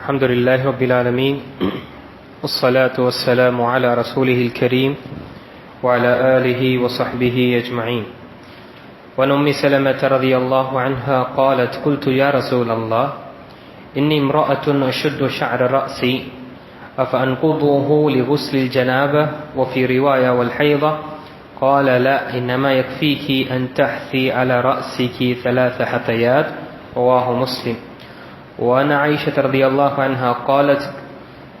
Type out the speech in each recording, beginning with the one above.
الحمد لله رب العالمين والصلاة والسلام على رسوله الكريم وعلى آله وصحبه أجمعين. وعن أم سلمة رضي الله عنها قالت قلت يا رسول الله إني امرأة أشد شعر رأسي أفأنقضه لغسل الجنابة؟ وفي رواية والحيضة قال لا إنما يكفيك أن تحثي على رأسك ثلاث حثيات رواه مسلم. وأن عائشة رضي الله عنها قالت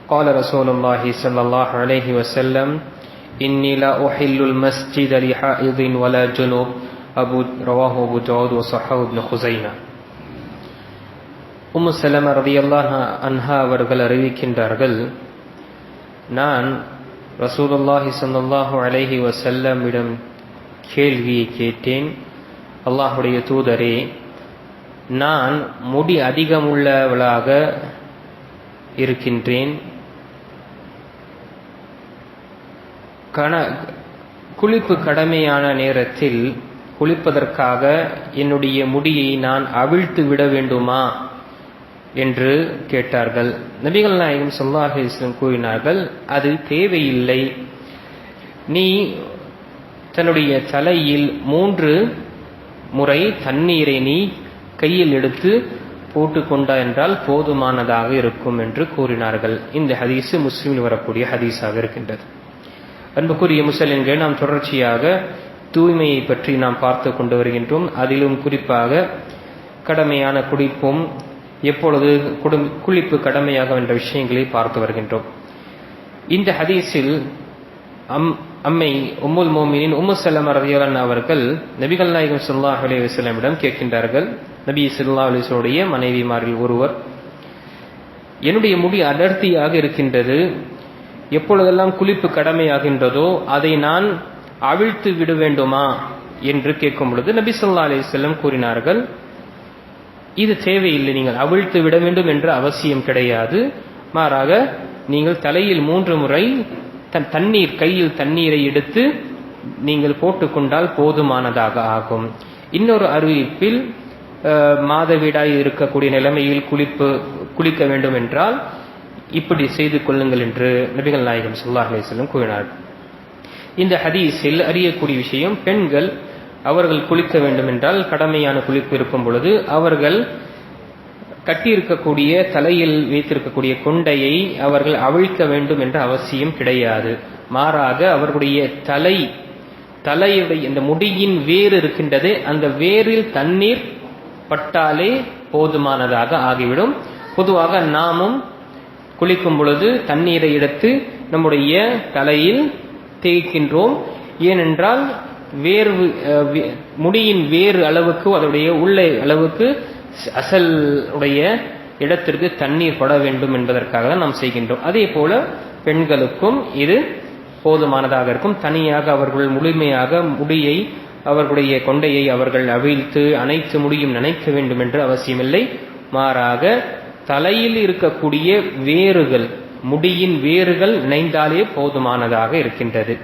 قال رسول الله صلى الله عليه وسلم إني لا أحل المسجد لحائض ولا جنوب أبو رواه أبو داود وصححه ابن خزيمة உம்மு சலம ரதியல்லாஹ் அன்ஹா அவர்கள் அறிவிக்கின்றார்கள் நான் ரசூலுல்லாஹி ஸல்லல்லாஹு அலைஹி வஸல்லமிடம் கேள்வியை கேட்டேன் அல்லாஹுடைய தூதரே நான் முடி அதிகமுள்ளவளாக இருக்கின்றேன். கண குளிப்பு கடமையான நேரத்தில் குளிப்பதற்காக என்னுடைய முடியை நான் அவிழ்த்து விட வேண்டுமா என்று கேட்டார்கள். நபிகள் நாயகம் சொல்லாஹ் இஸ்லாம் கூறினார்கள் அது தேவையில்லை. நீ தன்னுடைய தலையில் மூன்று முறை தண்ணீரை நீ கையில் எடுத்து போட்டுக்கொண்டா என்றால் போதுமானதாக இருக்கும் என்று கூறினார்கள். இந்த ஹதீஸு முஸ்லீமில் வரக்கூடிய ஹதீஸாக இருக்கின்றது. அன்புக்குரிய முஸ்லிம்கள் நாம் தொடர்ச்சியாக தூய்மையை பற்றி நாம் பார்த்து கொண்டு வருகின்றோம். அதிலும் குறிப்பாக கடமையான குடிப்பும் எப்பொழுது குடும் குளிப்பு கடமையாக என்ற விஷயங்களை பார்த்து வருகின்றோம். இந்த ஹதீஸில் அம் அம்மை உம்முல் மோமினின் உம்மு சல்லம் ரதியலன் அவர்கள் நபிகள் நாயகம் சுல்லாஹ் அலி வஸ்லமிடம் கேட்கின்றார்கள். நபி சுல்லா அலிசனுடைய மனைவிமாரில் ஒருவர் என்னுடைய முடி அடர்த்தியாக இருக்கின்றது. எப்பொழுதெல்லாம் குளிப்பு கடமையாகின்றதோ அதை நான் அவிழ்த்து விட வேண்டுமா? என்று கேட்கும் பொழுது நபி சொல்லா அலி செல்லம் கூறினார்கள் இது தேவையில்லை. நீங்கள் அவிழ்த்து விட வேண்டும் என்ற அவசியம் கிடையாது. மாறாக நீங்கள் தலையில் மூன்று முறை தண்ணீர் கையில் தண்ணீரை எடுத்து நீங்கள் போட்டுக்கொண்டால் போதுமானதாக ஆகும். இன்னொரு அறிவிப்பில் மாதவிடாய் இருக்கக்கூடிய நிலைமையில் குளிப்பு குளிக்க வேண்டும் என்றால் இப்படி செய்து கொள்ளுங்கள் என்று நபிகள் நாயகம் சுல்லா அலிஸ்லம் கூறினார். இந்த ஹதீஸில் அறியக்கூடிய விஷயம் பெண்கள் அவர்கள் குளிக்க வேண்டும் என்றால் கடமையான குளிப்பு இருக்கும் பொழுது அவர்கள் கட்டியிருக்கக்கூடிய தலையில் வைத்திருக்கக்கூடிய கொண்டையை அவர்கள் அவிழ்க்க வேண்டும் என்ற அவசியம் கிடையாது. மாறாக அவர்களுடைய தலை தலையுடைய இந்த முடியின் வேர் இருக்கின்றது அந்த வேரில் தண்ணீர் பட்டாலே போதுமானதாக ஆகிவிடும். பொதுவாக நாமும் குளிக்கும் பொழுது தண்ணீரை எடுத்து நம்முடைய தலையில் தேய்க்கின்றோம். ஏனென்றால் வேர்வு முடியின் வேறு அளவுக்கு அதனுடைய உள்ளே அளவுக்கு அசல் உடைய இடத்திற்கு தண்ணீர் பட வேண்டும் என்பதற்காக தான் நாம் செய்கின்றோம். அதே போல பெண்களுக்கும் இது போதுமானதாக இருக்கும். தனியாக அவர்கள் முழுமையாக முடியை அவர்களுடைய கொண்டையை அவர்கள் அவிழ்த்து அனைத்து முடியும் நினைக்க வேண்டும் என்று அவசியமில்லை. மாறாக தலையில் இருக்கக்கூடிய வேறுகள் முடியின் வேறுகள் நினைந்தாலே போதுமானதாக இருக்கின்றது.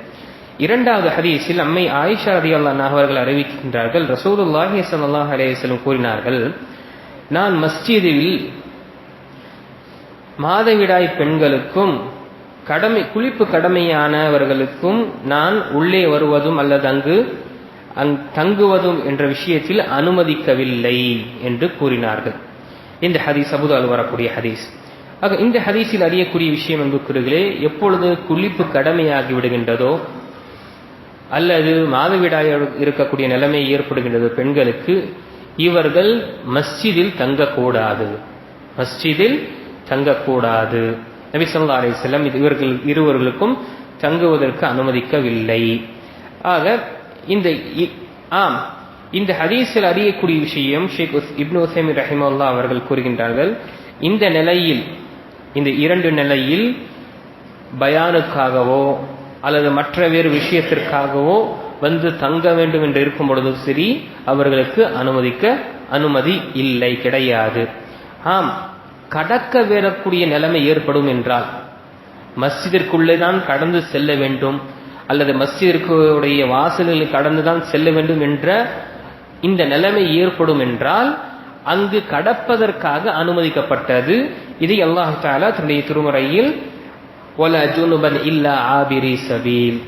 இரண்டாவது ஹதீஸில் அம்மை ஆயிஷா ரதி அல்லா அவர்கள் அறிவிக்கின்றார்கள். ரசூலுல்லாஹி சல்லாஹ் அலேசலம் கூறினார்கள் நான் மஸ்ஜிதில் மாதவிடாய் பெண்களுக்கும் கடமை குளிப்பு கடமையானவர்களுக்கும் நான் உள்ளே வருவதும் அல்லது அங்கு அங் தங்குவதும் என்ற விஷயத்தில் அனுமதிக்கவில்லை என்று கூறினார்கள். இந்த ஹதீஸ் அபுதால் வரக்கூடிய ஹதீஸ். ஆக இந்த ஹதீஸில் அறியக்கூடிய விஷயம் என்புக்குறர்களே எப்பொழுது குளிப்பு கடமையாகி விடுகின்றதோ அல்லது மாதவிடாய் இருக்கக்கூடிய நிலைமை ஏற்படுகின்றது பெண்களுக்கு இவர்கள் மஸ்ஜிதில் தங்கக்கூடாது. மஸ்ஜிதில் தங்கக்கூடாது. நபி சொல்லா அலி செல்லம் இவர்கள் இருவர்களுக்கும் தங்குவதற்கு அனுமதிக்கவில்லை. ஆக இந்த ஆம் இந்த ஹதீஸில் அறியக்கூடிய விஷயம் ஷேக் இப்னு உசைமி ரஹிமுல்லா அவர்கள் கூறுகின்றார்கள் இந்த நிலையில் இந்த இரண்டு நிலையில் பயானுக்காகவோ அல்லது மற்ற வேறு விஷயத்திற்காகவோ வந்து தங்க வேண்டும் என்று இருக்கும் பொழுதும் சரி அவர்களுக்கு அனுமதிக்க அனுமதி இல்லை கிடையாது. ஆம் கடக்க வேறக்கூடிய நிலைமை ஏற்படும் என்றால் மஸ்ஜிதிற்குள்ளே தான் கடந்து செல்ல வேண்டும் அல்லது மஸ்ஜிதிற்குடைய வாசல்களை கடந்து தான் செல்ல வேண்டும் என்ற இந்த நிலைமை ஏற்படும் என்றால் அங்கு கடப்பதற்காக அனுமதிக்கப்பட்டது. இதை அல்லாஹ் தன்னுடைய திருமுறையில் ஒல ஜூனுபன் இல்லா ஆபிரி சபீல்.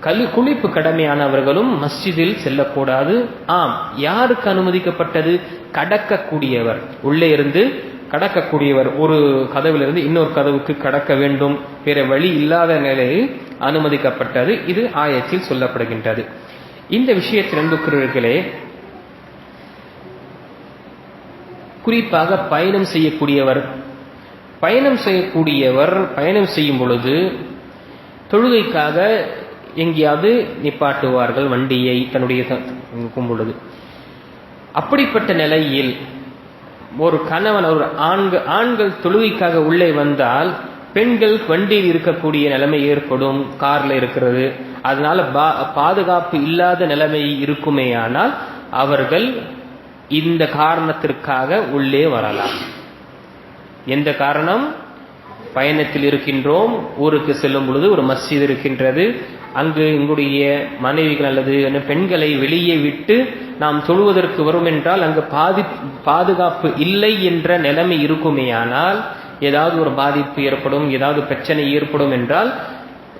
கல் குளிப்பு கடமையானவர்களும் மஸ்ஜிதில் செல்லக்கூடாது. ஆம் யாருக்கு அனுமதிக்கப்பட்டது? கடக்கக்கூடியவர். உள்ளே இருந்து கடக்கக்கூடியவர். ஒரு கதவிலிருந்து இன்னொரு கதவுக்கு கடக்க வேண்டும். பிற வழி இல்லாத நிலையில் அனுமதிக்கப்பட்டது. இது ஆயத்தில் சொல்லப்படுகின்றது. இந்த விஷயத்தில் அன்புக்குரியவர்களே குறிப்பாக பயணம் செய்யக்கூடியவர். பயணம் செய்யக்கூடியவர் பயணம் செய்யும் பொழுது தொழுகைக்காக எங்கேயாவது நிப்பாட்டுவார்கள் வண்டியை தன்னுடைய இருக்கும் பொழுது அப்படிப்பட்ட நிலையில் ஒரு கணவன் ஒரு ஆண்கள் ஆண்கள் தொழுகைக்காக உள்ளே வந்தால் பெண்கள் வண்டியில் இருக்கக்கூடிய நிலைமை ஏற்படும் கார்ல இருக்கிறது. அதனால பாதுகாப்பு இல்லாத நிலைமை இருக்குமேயானால் அவர்கள் இந்த காரணத்திற்காக உள்ளே வரலாம். எந்த காரணம்? பயணத்தில் இருக்கின்றோம் ஊருக்கு செல்லும் பொழுது ஒரு மஸ்ஜித் இருக்கின்றது. அங்கு எங்களுடைய மனைவிகள் அல்லது பெண்களை வெளியே விட்டு நாம் சொல்வதற்கு வரும் என்றால் அங்கு பாதி பாதுகாப்பு இல்லை என்ற நிலைமை இருக்குமேயானால் ஏதாவது ஒரு பாதிப்பு ஏற்படும் ஏதாவது பிரச்சனை ஏற்படும் என்றால்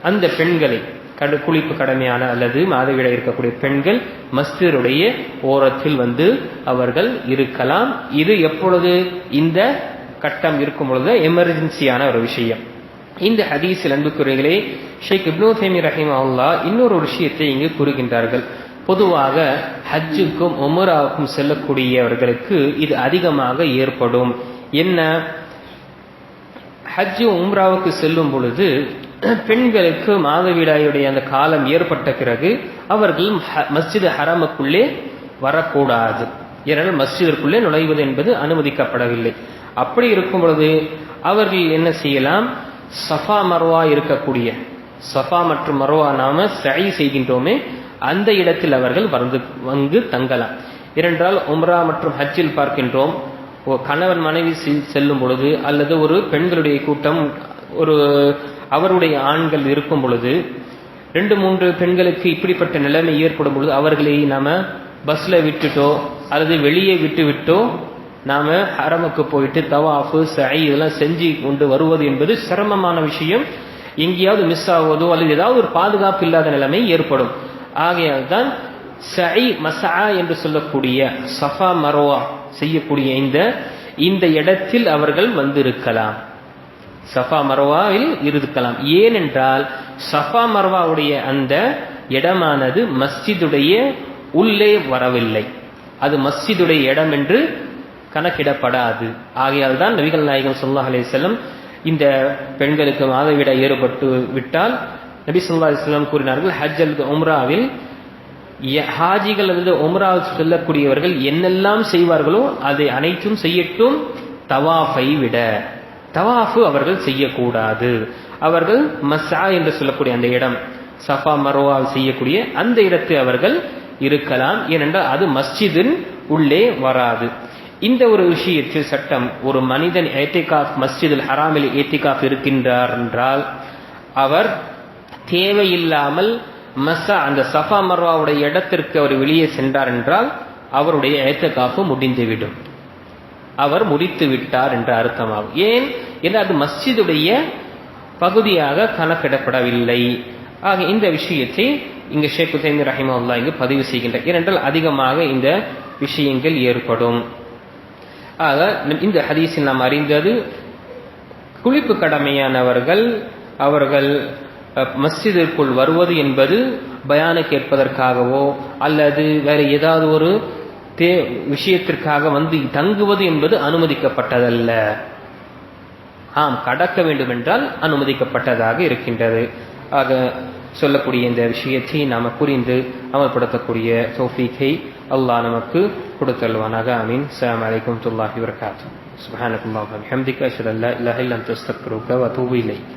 அந்த பெண்களை கடு குளிப்பு கடமையான அல்லது மாதவிட இருக்கக்கூடிய பெண்கள் மஸ்திருடைய ஓரத்தில் வந்து அவர்கள் இருக்கலாம். இது எப்பொழுது இந்த கட்டம் இருக்கும் பொழுது எமர்ஜென்சியான ஒரு விஷயம். இந்த ஹதீஸில் அன்புக்குறைகளே ஷேக் இப்னு சேமி ரஹிம் அல்லா இன்னொரு விஷயத்தை இங்கு கூறுகின்றார்கள். பொதுவாக ஹஜ்ஜுக்கும் ஒமராவுக்கும் செல்லக்கூடியவர்களுக்கு இது அதிகமாக ஏற்படும். என்ன? ஹஜ்ஜு உம்ராவுக்கு செல்லும் பொழுது பெண்களுக்கு மாதவிடாயுடைய அந்த காலம் ஏற்பட்ட பிறகு அவர்கள் மஸ்ஜித் ஹரமுக்குள்ளே வரக்கூடாது. ஏனென்றால் மஸ்ஜிதிற்குள்ளே நுழைவது என்பது அனுமதிக்கப்படவில்லை. அப்படி இருக்கும் பொழுது அவர்கள் என்ன செய்யலாம்? சஃபா மர்வா இருக்கக்கூடிய சஃபா மற்றும் மர்வா நாம சை செய்கின்றோமே அந்த இடத்தில் அவர்கள் வந்து வந்து தங்கலாம். ஏனென்றால் உம்ரா மற்றும் ஹஜ்ஜில் பார்க்கின்றோம். கணவன் மனைவி செல்லும் பொழுது அல்லது ஒரு பெண்களுடைய கூட்டம் ஒரு அவருடைய ஆண்கள் இருக்கும் பொழுது ரெண்டு மூன்று பெண்களுக்கு இப்படிப்பட்ட நிலைமை ஏற்படும் பொழுது அவர்களை நாம பஸ்ல விட்டுட்டோ அல்லது வெளியே விட்டு விட்டோ நாம ஹரமுக்கு போயிட்டு தவாஃபு சை இதெல்லாம் செஞ்சு கொண்டு வருவது என்பது சிரமமான விஷயம். எங்கேயாவது மிஸ் ஆவதோ அல்லது ஏதாவது ஒரு பாதுகாப்பு இல்லாத நிலைமை ஏற்படும். ஆகையால் தான் சை மசா என்று சொல்லக்கூடிய சஃபா மரோவா செய்யக்கூடிய இந்த இந்த இடத்தில் அவர்கள் வந்திருக்கலாம். சஃபா மர்வாவில் இருக்கலாம். ஏனென்றால் சஃபா மர்வாவுடைய அந்த இடமானது மஸ்ஜிதுடைய உள்ளே வரவில்லை. அது மஸ்ஜிதுடைய இடம் என்று கணக்கிடப்படாது. ஆகையால் தான் நபிகள் நாயகம் சொல்லா அலி செல்லம் இந்த பெண்களுக்கு மாதவிட ஏற்பட்டு விட்டால் நபி சொல்லா அலிஸ்லாம் கூறினார்கள் ஹஜ் அல்லது உம்ராவில் ஹாஜிகள் அல்லது உம்ராவில் செல்லக்கூடியவர்கள் என்னெல்லாம் செய்வார்களோ அதை அனைத்தும் செய்யட்டும் தவாஃபை விட. தவாஃபு அவர்கள் செய்யக்கூடாது. அவர்கள் மசா என்று சொல்லக்கூடிய அந்த இடம் சஃபா மரோவால் செய்யக்கூடிய அந்த இடத்தை அவர்கள் இருக்கலாம். ஏனென்றால் அது மஸ்ஜிதின் உள்ளே வராது. இந்த ஒரு விஷயத்தில் சட்டம் ஒரு மனிதன் ஏத்திகாஃப் மஸ்ஜிதுல் ஹராமில் ஏத்திகாஃப் இருக்கின்றார் என்றால் அவர் தேவையில்லாமல் மசா அந்த சஃபா மர்வாவுடைய இடத்திற்கு அவர் வெளியே சென்றார் என்றால் அவருடைய ஏத்தகாஃபு முடிந்துவிடும். அவர் முடித்து விட்டார் என்ற அர்த்தமாகும். ஏன்? என்று அது மஸ்ஜிதுடைய பகுதியாக கணக்கிடப்படவில்லை. ஆக இந்த விஷயத்தை இங்கு ஷேக் ஹுசைன் ரஹிமல்லா இங்கு பதிவு செய்கின்றார். ஏனென்றால் அதிகமாக இந்த விஷயங்கள் ஏற்படும். ஆக இந்த ஹதீஸில் நாம் அறிந்தது குளிப்பு கடமையானவர்கள் அவர்கள் மஸ்ஜிதிற்குள் வருவது என்பது பயான கேட்பதற்காகவோ அல்லது வேறு ஏதாவது ஒரு தே விஷயத்திற்காக வந்து தங்குவது என்பது அனுமதிக்கப்பட்டதல்ல. ஆம் கடக்க வேண்டுமென்றால் அனுமதிக்கப்பட்டதாக இருக்கின்றது. ஆக சொல்லக்கூடிய இந்த விஷயத்தை நாம் புரிந்து அமல்படுத்தக்கூடிய தௌஃபீக்கை அல்லாஹ் நமக்கு கொடுத்தல்வானாக அமீன் சலாம் அலைக்கும் துல்லாஹி வரகாத்து சுப்ஹானக்குல்லாஹி வபிஹம்திக அஷ்ஹது அல்லா இலாஹா இல்லா அன்த அஸ்தக்ஃபிருக வ அத்தூபு இலைக்.